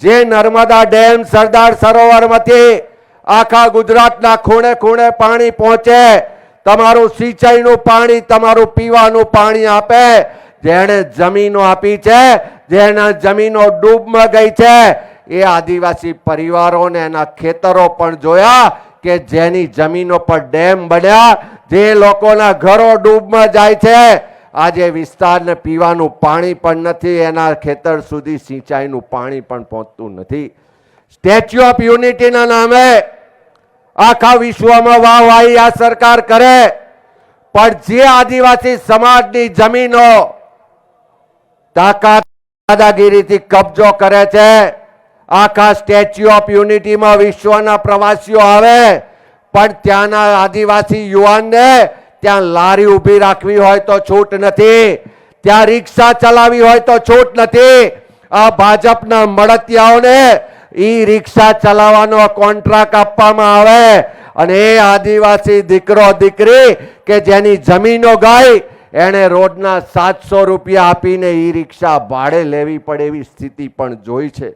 જે નર્મદા ડેમ સરદાર સરોવરમાંથી આખા ગુજરાતના ખૂણે ખૂણે પાણી પહોંચે, તમારું સિંચાઈનું પાણી, તમારું પીવાનું પાણી આપે. જેણે જમીનો આપી છે જેના જમીનો ડૂબમાં ગઈ છે, એ આદિવાસી પરિવારોને એના ખેતરો પણ જોયા કે જેની જમીનો પર ડેમ બન્યા, જે લોકોના ઘરો ડૂબમાં જાય છે આજે વિસ્તારને પીવાનું પાણી પણ નથી, એના ખેતર સુધી સિંચાઈનું પાણી પણ પહોંચતું નથી. સ્ટેચ્યુ ઓફ યુનિટીના નામે આખા વિશ્વમાં વાહવાહી આ સરકાર કરે. પણ જે આદિવાસી સમાજની જમીનો તાકાત દાદાગીરીથી કબજો કરે છે, આખા સ્ટેચ્યુ ઓફ યુનિટીમાં વિશ્વના પ્રવાસીઓ આવે. પણ ત્યાંના આદિવાસી યુવાનને ત્યાં લારી ઊભી રાખવી હોય તો છૂટ નથી. ત્યાં રિક્ષા ચલાવી હોય તો છૂટ નથી. આ ભાજપના મળતિયાઓને ઈ રિક્ષા ચલાવવાનો કોન્ટ્રાક્ટ આપવામાં આવે. અને એ આદિવાસી દીકરો દીકરી કે જેની જમીનો ગઈ એણે રોડના સાતસો રૂપિયા આપીને ઈ રિક્ષા ભાડે લેવી પડે એવી સ્થિતિ પણ જોઈ છે.